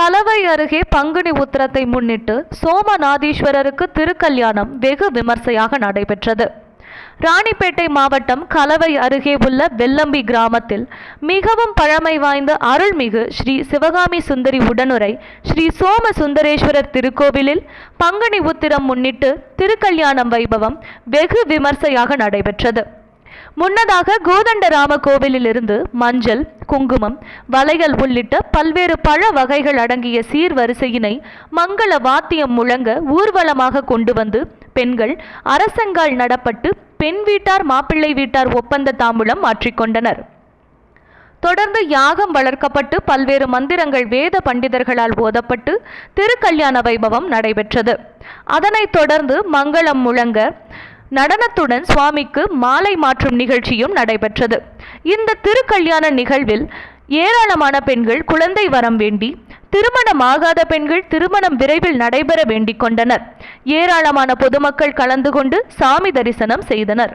கலவை அருகே பங்குனி உத்திரத்தை முன்னிட்டு சோமநாதீஸ்வரருக்கு திருக்கல்யாணம் வெகு விமர்சையாக நடைபெற்றது. ராணிப்பேட்டை மாவட்டம் கலவை அருகே உள்ள வெல்லம்பி கிராமத்தில் மிகவும் பழமை வாய்ந்த அருள்மிகு ஸ்ரீ சிவகாமி சுந்தரி உடனுரை ஸ்ரீ சோம சுந்தரேஸ்வரர் திருக்கோவிலில் பங்குனி உத்திரம் முன்னிட்டு திருக்கல்யாணம் வைபவம் வெகு விமர்சையாக நடைபெற்றது. முன்னதாக கோதண்டராம கோவிலிலிருந்து மஞ்சள் குங்குமம் வளையல் உள்ளிட்ட பல்வேறு பழ வகைகள் அடங்கிய சீர்வரிசையினை மங்கள வாத்தியம் முழங்க ஊர்வலமாக கொண்டு வந்து பெண்கள் அரசங்கால் நடப்பட்டு பெண் வீட்டார் மாப்பிள்ளை வீட்டார் ஒப்பந்த தாம்பூலம் மாற்றிக்கொண்டனர் தொடர்ந்து யாகம் வளர்க்கப்பட்டு பல்வேறு மந்திரங்கள் வேத பண்டிதர்களால் ஓதப்பட்டு திருக்கல்யாண வைபவம் நடைபெற்றது. அதனைத் தொடர்ந்து மங்களம் முழங்க நடனத்துடன் சுவாமிக்கு மாலை மாற்றும் நிகழ்ச்சியும் நடைபெற்றது. இந்த திருக்கல்யாண நிகழ்வில் ஏராளமான பெண்கள் குழந்தை வரம் வேண்டி திருமணமாகாத பெண்கள் திருமணம் விரைவில் நடைபெற வேண்டிக் கொண்டனர். ஏராளமான பொதுமக்கள் கலந்து கொண்டு சாமி தரிசனம் செய்தனர்.